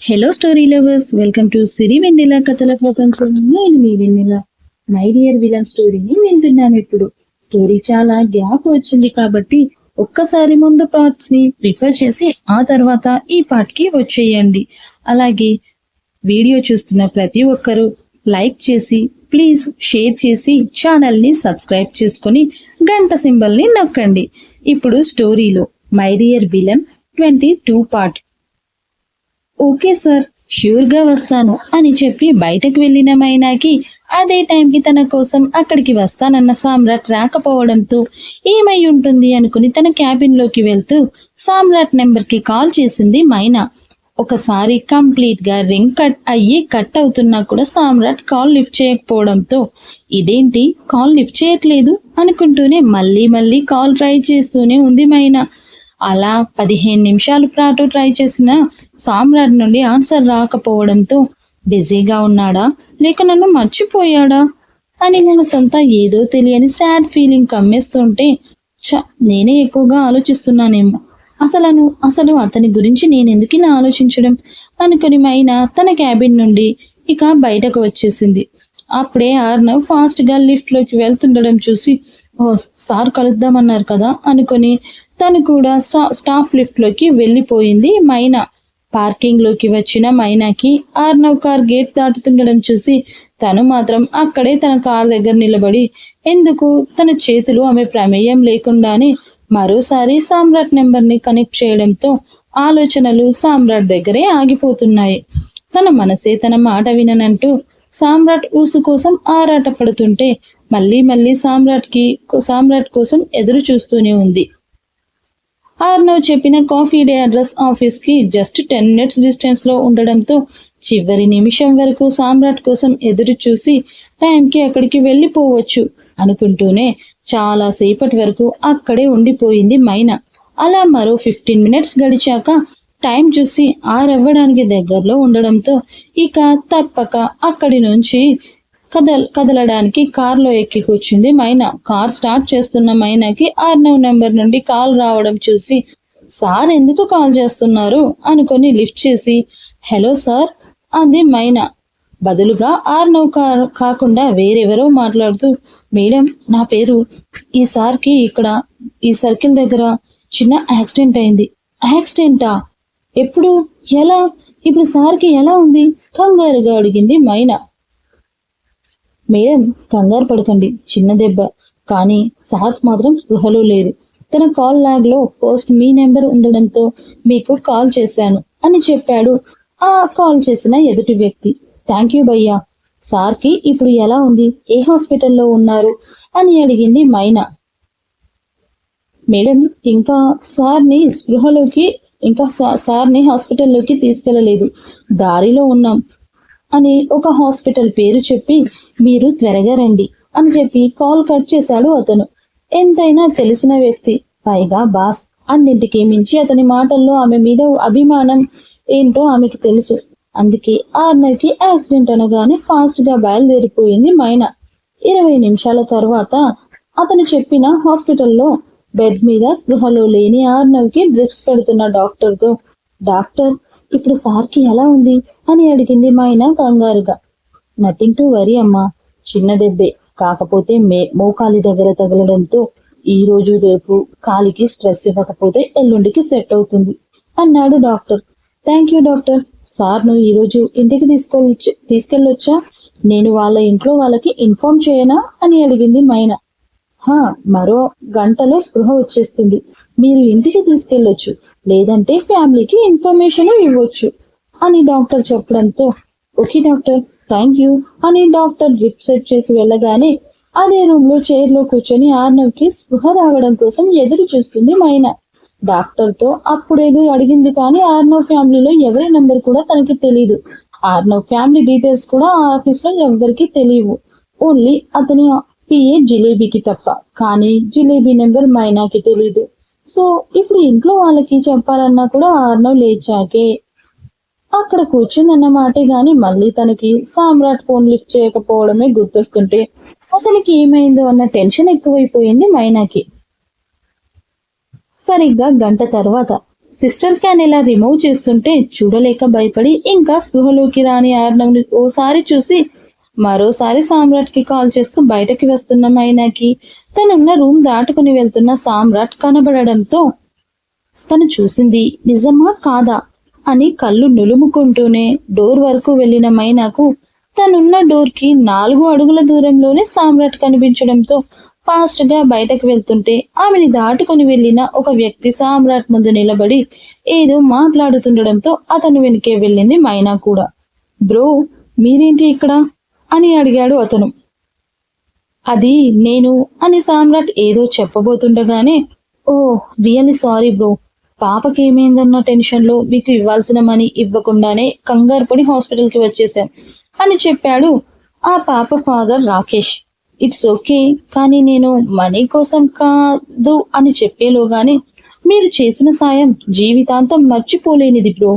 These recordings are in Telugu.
Hello story lovers welcome to Siri Vennela కథల ప్రపంచం నేను మీ వెన్నెల మై డియర్ విలన్ స్టోరీని వింటున్నాను ఇప్పుడు. స్టోరీ చాలా గ్యాప్ వచ్చింది కాబట్టి ఒక్కసారి ముందు పార్ట్స్ని ప్రిఫర్ చేసి ఆ తర్వాత ఈ పార్ట్కి వచ్చేయండి. అలాగే వీడియో చూస్తున్న ప్రతి ఒక్కరూ లైక్ చేసి ప్లీజ్ షేర్ చేసి ఛానల్ని సబ్స్క్రైబ్ చేసుకొని గంట సింబల్ని నొక్కండి. ఇప్పుడు స్టోరీలో my dear villain twenty two part okay sir ష్యూర్గా వస్తాను అని చెప్పి బయటకు వెళ్ళిన మైనాకి అదే టైంకి తన కోసం అక్కడికి వస్తానన్న సామ్రాట్ రాకపోవడంతో ఏమై ఉంటుంది అనుకుని తన క్యాబిన్లోకి వెళ్తూ సామ్రాట్ నెంబర్కి కాల్ చేసింది మైనా. ఒకసారి కంప్లీట్గా రింగ్ కట్ అయ్యి కట్ అవుతున్నా కూడా సామ్రాట్ కాల్ లిఫ్ట్ చేయకపోవడంతో ఇదేంటి? కాల్ లిఫ్ట్ చేయట్లేదు? అనుకుంటూనే మళ్ళీ మళ్ళీ కాల్ ట్రై చేస్తూనే ఉంది మైనా. అలా పదిహేను నిమిషాల పాటు ట్రై చేసిన సామ్రాట్ నుండి ఆన్సర్ రాకపోవడంతో బిజీగా ఉన్నాడా? లేక నన్ను మర్చిపోయాడా? అని సొంత ఏదో తెలియని సాడ్ ఫీలింగ్ కమ్మేస్తుంటే చ నేనే ఎక్కువగా ఆలోచిస్తున్నానేమో. అసలు అసలు అతని గురించి నేను ఎందుకు ఇలా ఆలోచించడం? అనుకుని మైన తన క్యాబిన్ నుండి ఇక బయటకు వచ్చేసింది. అప్పుడే ఆర్నవ్ ఫాస్ట్గా లిఫ్ట్లోకి వెళ్తుండడం చూసి ఓ సార్ కలుద్దామన్నారు కదా అనుకొని తను కూడా స్టాఫ్ లిఫ్ట్లోకి వెళ్ళిపోయింది. మైనా పార్కింగ్లోకి వచ్చిన మైనాకి ఆర్నవ్ కార్ గేట్ దాటుతుండడం చూసి తను మాత్రం అక్కడే తన కార్ దగ్గర నిలబడి ఎందుకు? తన చేతులు ఆమె ప్రమేయం లేకుండానే మరోసారి సామ్రాట్ నెంబర్ని కనెక్ట్ చేయడంతో ఆలోచనలు సామ్రాట్ దగ్గరే ఆగిపోతున్నాయి. తన మనసే తన మాట విననంటూ సామ్రాట్ ఊసు కోసం ఆరాటపడుతుంటే మళ్ళీ మళ్ళీ సామ్రాట్కి సామ్రాట్ కోసం ఎదురు చూస్తూనే ఉంది. ఆర్నవ్ చెప్పిన కాఫీ డే అడ్రస్ ఆఫీస్కి జస్ట్ టెన్ మినిట్స్ డిస్టెన్స్లో ఉండడంతో చివరి నిమిషం వరకు సామ్రాట్ కోసం ఎదురు చూసి టైంకి అక్కడికి వెళ్ళిపోవచ్చు అనుకుంటూనే చాలా సేపటి వరకు అక్కడే ఉండిపోయింది మైనా. అలా మరో ఫిఫ్టీన్ మినిట్స్ గడిచాక టైం చూసి ఆరవ్వడానికి దగ్గరలో ఉండడంతో ఇక తప్పక అక్కడి నుంచి కదల్ కదలడానికి కార్లో ఎక్కి కూర్చుంది మైనా. కార్ స్టార్ట్ చేస్తున్న మైనాకి ఆర్నవ్ నెంబర్ నుండి కాల్ రావడం చూసి సార్ ఎందుకు కాల్ చేస్తున్నారు? అనుకొని లిఫ్ట్ చేసి హలో సార్ అంది మైనా. బదులుగా ఆర్నవ్ కార్ కాకుండా వేరెవరో మాట్లాడుతూ మేడం నా పేరు ఈ సార్కి ఇక్కడ ఈ సర్కిల్ దగ్గర చిన్న యాక్సిడెంట్ అయింది. యాక్సిడెంటా? ఎప్పుడు? ఎలా? ఇప్పుడు సార్కి ఎలా ఉంది? కంగారుగా అడిగింది మైనా. మేడం కంగారు పడకండి చిన్న దెబ్బ. కానీ సార్స్ మాత్రం స్పృహలో లేరు. తన కాల్ లాగ్లో ఫస్ట్ మీ నెంబర్ ఉండడంతో మీకు కాల్ చేశాను అని చెప్పాడు ఆ కాల్ చేసిన ఎదుటి వ్యక్తి. థ్యాంక్ యూ భయ్యా. సార్కి ఇప్పుడు ఎలా ఉంది? ఏ హాస్పిటల్లో ఉన్నారు? అని అడిగింది మైనా. మేడం ఇంకా సార్ని స్పృహలోకి ఇంకా సార్ని హాస్పిటల్లోకి తీసుకెళ్ళలేదు. దారిలో ఉన్నాం. అని ఒక హాస్పిటల్ పేరు చెప్పి మీరు త్వరగా రండి అని చెప్పి కాల్ కట్ చేశాడు అతను. ఎంతైనా తెలిసిన వ్యక్తి పైగా బాస్. అన్నింటికి మించి అతని మాటల్లో ఆమె మీద అభిమానం ఏంటో ఆమెకి తెలుసు. అందుకే ఆర్నవ్కి యాక్సిడెంట్ అనగానే ఫాస్ట్గా బయలుదేరిపోయింది మైనా. ఇరవై నిమిషాల తర్వాత అతను చెప్పిన హాస్పిటల్లో బెడ్ మీద స్పృహలో లేని ఆర్నవ్కి డ్రిప్స్ పెడుతున్న డాక్టర్తో డాక్టర్ ఇప్పుడు సార్కి ఎలా ఉంది అని అడిగింది మైనా కంగారుగా. నథింగ్ టు వరీ అమ్మా. చిన్న దెబ్బే. కాకపోతే మే మోకాలి దగ్గర తగలడంతో ఈ రోజు రేపు కాలికి స్ట్రెస్ ఇవ్వకపోతే ఎల్లుండికి సెట్ అవుతుంది అన్నాడు doctor. Thank you doctor. Sir నువ్వు ఈరోజు ఇంటికి తీసుకెళ్ళొచ్చు తీసుకెళ్ళొచ్చా? నేను వాళ్ళ ఇంట్లో వాళ్ళకి ఇన్ఫార్మ్ చేయనా అని అడిగింది మైనా. హా మరో గంటలో స్పృహ వచ్చేస్తుంది. మీరు ఇంటికి తీసుకెళ్ళొచ్చు. లేదంటే ఫ్యామిలీకి ఇన్ఫర్మేషన్ ఇవ్వచ్చు అని డాక్టర్ చెప్పడంతో ఓకే డాక్టర్ థ్యాంక్ యూ అని డాక్టర్ డ్రిప్ సెట్ చేసి వెళ్ళగానే అదే రూమ్లో చైర్లో కూర్చొని ఆర్నవ్కి స్పృహ రావడం కోసం ఎదురు చూస్తుంది మైనా. డాక్టర్తో అప్పుడేదో అడిగింది కానీ ఆర్నవ్ ఫ్యామిలీలో ఎవరి నెంబర్ కూడా తనకి తెలియదు ఆర్నవ్ ఫ్యామిలీ డీటెయిల్స్ కూడా ఆ ఆఫీస్లో ఎవరికి తెలియవు. ఓన్లీ అతని పిఏ జిలేబీకి తప్ప. కానీ జిలేబీ నెంబర్ మైనాకి తెలీదు. సో ఇప్పుడు ఇంట్లో వాళ్ళకి చెప్పాలన్నా కూడా ఆర్నవ్ లేచాకే. అక్కడ కూర్చుందన్నమాటే గాని మళ్ళీ తనకి సామ్రాట్ ఫోన్ లిఫ్ట్ చేయకపోవడమే గుర్తొస్తుంటే అతనికి ఏమైందో అన్న టెన్షన్ ఎక్కువైపోయింది మైనాకి. సరిగ్గా గంట తర్వాత సిస్టర్ క్యాన్ ఇలా రిమూవ్ చేస్తుంటే చూడలేక భయపడి ఇంకా స్పృహలోకి రాని ఆర్నవ్ని ఓసారి చూసి మరోసారి సామ్రాట్కి కాల్ చేస్తూ బయటకి వస్తున్న మైనాకి తనున్న రూమ్ దాటుకుని వెళ్తున్న సామ్రాట్ కనబడడంతో తను చూసింది నిజమా కాదా? అని కళ్ళు నులుముకుంటూనే డోర్ వరకు వెళ్ళిన మైనాకు తనున్న డోర్కి నాలుగు అడుగుల దూరంలోనే సామ్రాట్ కనిపించడంతో ఫాస్ట్గా బయటకు వెళ్తుంటే ఆమెని దాటుకుని వెళ్ళిన ఒక వ్యక్తి సామ్రాట్ ముందు నిలబడి ఏదో మాట్లాడుతుండడంతో అతను వెనుకే వెళ్ళింది మైనా కూడా. బ్రో మీరేంటి ఇక్కడ? అని అడిగాడు అతను. అది నేను అని సామ్రాట్ ఏదో చెప్పబోతుండగానే ఓ రియల్లీ సారీ బ్రో. పాపకి టెన్షన్లో మీకు ఇవ్వాల్సిన మనీ ఇవ్వకుండానే కంగారు పడి హాస్పిటల్ వచ్చేసాం అని చెప్పాడు ఆ పాప ఫాదర్ రాకేష్. ఇట్స్ ఓకే కానీ నేను మనీ కోసం కాదు అని చెప్పేలోగానే మీరు చేసిన సాయం జీవితాంతం మర్చిపోలేనిది బ్రో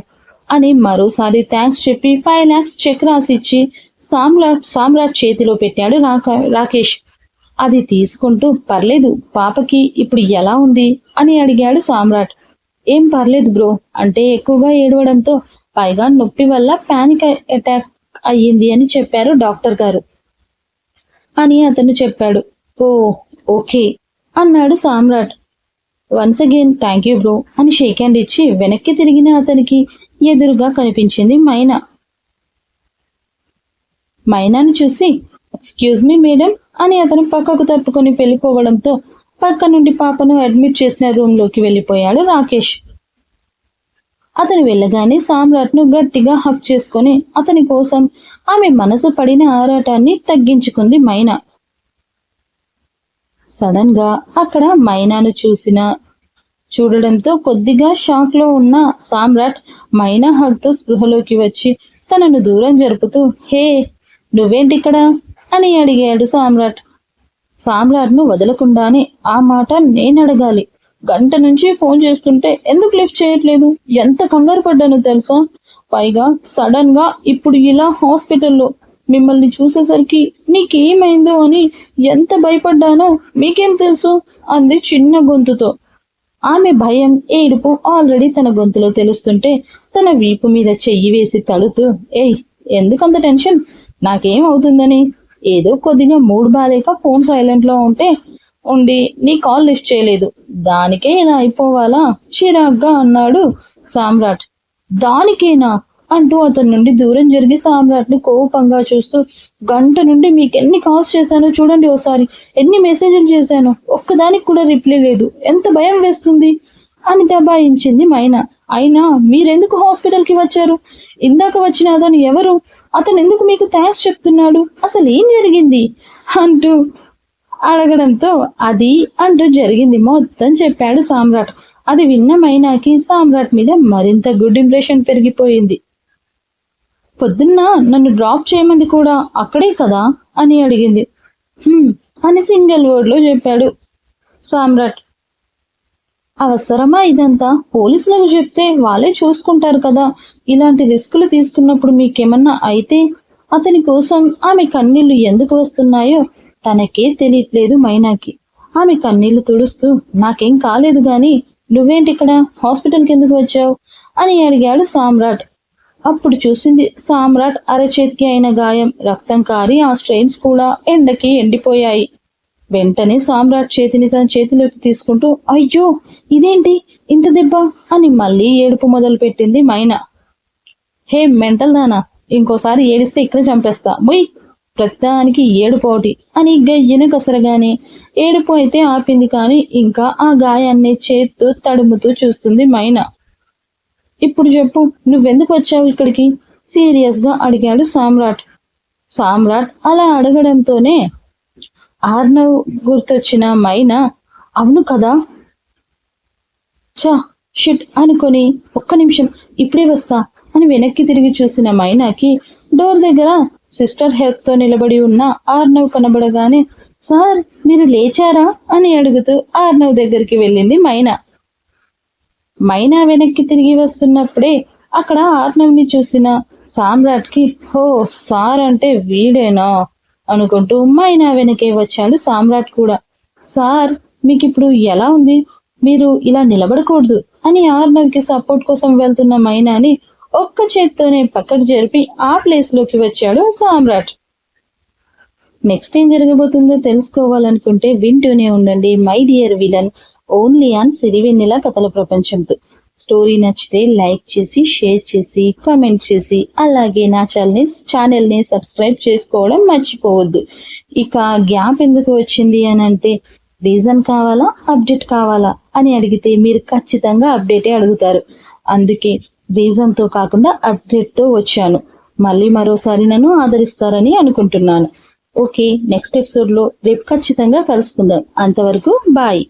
అని మరోసారి థ్యాంక్స్ చెప్పి ఫైవ్ లాక్స్ చెక్ రాసిచ్చి సామ్రాట్ సామ్రాట్ చేతిలో పెట్టాడు రాక రాకేష్. అది తీసుకుంటూ పర్లేదు పాపకి ఇప్పుడు ఎలా ఉంది? అని అడిగాడు సామ్రాట్. ఏం పర్లేదు బ్రో అంటే ఎక్కువగా ఏడవడంతో పైగా నొప్పి వల్ల పానిక్ అటాక్ అయ్యింది అని చెప్పారు డాక్టర్ గారు. అని అతను చెప్పాడు. ఓ ఓకే అన్నాడు Samrat. Once again thank you bro అని షేక్ హ్యాండ్ ఇచ్చి వెనక్కి తిరిగిన అతనికి ఎదురుగా కనిపించింది మైనా. మైనాని చూసి ఎక్స్క్యూజ్ మీ మేడం అని అతను పక్కకు తప్పుకొని వెళ్ళిపోవడంతో పక్క నుండి పాపను అడ్మిట్ చేసిన రూమ్లోకి వెళ్ళిపోయాడు రాకేష్. అతను వెళ్ళగానే సామ్రాట్ను గట్టిగా హక్ చేసుకొని అతని కోసం ఆమె మనసు పడిన ఆరాటాన్ని తగ్గించుకుంది మైనా. సడన్గా అక్కడ మైనాను చూసిన చూడడంతో కొద్దిగా షాక్లో ఉన్న సామ్రాట్ మైనా హక్తో స్పృహలోకి వచ్చి తనను దూరం జరుపుతూ హే నువ్వేంటి ఇక్కడ అని అడిగాడు సామ్రాట్. సామ్రాట్ను వదలకుండానే ఆ మాట నేను అడగాలి గంట నుంచి ఫోన్ చేస్తుంటే ఎందుకు లిఫ్ట్ చేయట్లేదు? ఎంత కంగారు పడ్డానో తెలుసా? పైగా సడన్గా ఇప్పుడు ఇలా హాస్పిటల్లో మిమ్మల్ని చూసేసరికి నీకేమైందో అని ఎంత భయపడ్డానో మీకేం తెలుసు? అంది చిన్న గొంతుతో. ఆమె భయం ఏడుపు ఆల్రెడీ తన గొంతులో తెలుస్తుంటే తన వీపు మీద చెయ్యి వేసి తడుతూ ఏయ్ ఎందుకంత టెన్షన్? నాకేం అవుతుందని ఏదో కొద్దిగా మూడ్ బాధేక ఫోన్ సైలెంట్లో ఉంటే ఉండి నీ కాల్ లిఫ్ట్ చేయలేదు. దానికే ఇలా అయిపోవాలా? చిరాగ్గా అన్నాడు సామ్రాట్. దానికేనా? అంటూ అతని నుండి దూరం జరిగి సామ్రాట్ని కోపంగా చూస్తూ గంట నుండి మీకు ఎన్ని కాల్స్ చేశానో చూడండి ఓసారి. ఎన్ని మెసేజ్లు చేశాను. ఒక్కదానికి కూడా రిప్లై లేదు. ఎంత భయం వేస్తుంది? అని దబాయించింది మైనా. అయినా మీరెందుకు హాస్పిటల్కి వచ్చారు? ఇందాక వచ్చిన అతను ఎవరు? అతను ఎందుకు మీకు థ్యాంక్స్ చెప్తున్నాడు? అసలు ఏం జరిగింది? అంటూ అడగడంతో అది అంటూ జరిగింది మొత్తం చెప్పాడు సామ్రాట్. అది విన్న మైనాకి సామ్రాట్ మీద మరింత గుడ్ ఇంప్రెషన్ పెరిగిపోయింది. పొద్దున్న నన్ను డ్రాప్ చేయమంది కూడా అక్కడే కదా? అని అడిగింది. అని సింగిల్ వర్డ్లో చెప్పాడు సామ్రాట్. అవసరమా ఇదంతా? పోలీసులకు చెప్తే వాళ్ళే చూసుకుంటారు కదా. ఇలాంటి రిస్కులు తీసుకున్నప్పుడు మీకేమన్నా అయితే అతని కోసం ఆమె కన్నీళ్ళు ఎందుకు వస్తున్నాయో తనకే తెలియట్లేదు మైనాకి. ఆమె కన్నీళ్ళు తుడుస్తూ నాకేం కాలేదు గాని నువ్వేంటి ఇక్కడ? హాస్పిటల్కి ఎందుకు వచ్చావు? అని అడిగాడు సామ్రాట్. అప్పుడు చూసింది సామ్రాట్ అరచేతికి అయిన గాయం రక్తం కారి ఆ స్ట్రెయిన్స్ కూడా ఎండకి ఎండిపోయాయి. వెంటనే సామ్రాట్ చేతిని తన చేతిలోకి తీసుకుంటూ అయ్యో ఇదేంటి? ఇంత దెబ్బ? అని మళ్ళీ ఏడుపు మొదలు పెట్టింది మైనా. హే మెంటల్ దానా ఇంకోసారి ఏడిస్తే ఇక్కడ చంపేస్తా. ముయ్ ప్రతిదానికి ఏడుపోటి అని గయ్యను కసరగానే ఏడుపు అయితే ఆపింది కానీ ఇంకా ఆ గాయాన్ని చేత్తో తడుముతూ చూస్తుంది మైనా. ఇప్పుడు చెప్పు నువ్వెందుకు వచ్చావు ఇక్కడికి? సీరియస్గా అడిగాడు సామ్రాట్. సామ్రాట్ అలా అడగడంతోనే ఆర్నవ్ గుర్తొచ్చిన మైనా అవును కదా? చా షిట్ అనుకొని ఒక్క నిమిషం ఇప్పుడే వస్తా అని వెనక్కి తిరిగి చూసిన మైనాకి డోర్ దగ్గర సిస్టర్ హెల్ప్తో నిలబడి ఉన్న ఆర్నవ్ కనబడగానే సార్ మీరు లేచారా? అని అడుగుతూ ఆర్నవ్ దగ్గరికి వెళ్ళింది మైనా. మైనా వెనక్కి తిరిగి వస్తున్నప్పుడే అక్కడ ఆర్నవ్ని చూసిన సామ్రాట్కి హో సార్ అంటే వీడేనా? అనుకుంటూ ఉమ్మాయిన వెనకే వచ్చాడు సామ్రాట్ కూడా. సార్ మీకు ఇప్పుడు ఎలా ఉంది? మీరు ఇలా నిలబడకూడదు అని ఆర్నవ్కి సపోర్ట్ కోసం వెళ్తున్న మైనాని ఒక్క చేత్తోనే పక్కకు జరిపి ఆ ప్లేస్లోకి వచ్చాడు సామ్రాట్. నెక్స్ట్ ఏం జరగబోతుందో తెలుసుకోవాలనుకుంటే వింటూనే ఉండండి my dear villain only on Sirivennela కథల ప్రపంచంతో. స్టోరీ నచ్చితే లైక్ చేసి షేర్ చేసి కామెంట్ చేసి అలాగే నా ఛానల్ని ఛానల్ని సబ్స్క్రైబ్ చేసుకోవడం మర్చిపోవద్దు. ఇక గ్యాప్ ఎందుకు వచ్చింది అని అంటే రీజన్ కావాలా అప్డేట్ కావాలా అని అడిగితే మీరు ఖచ్చితంగా అప్డేటే అడుగుతారు. అందుకే రీజన్తో కాకుండా అప్డేట్తో వచ్చాను. మళ్ళీ మరోసారి నన్ను ఆదరిస్తారని అనుకుంటున్నాను. ఓకే నెక్స్ట్ ఎపిసోడ్లో రేపు ఖచ్చితంగా కలుసుకుందాం. అంతవరకు బాయ్.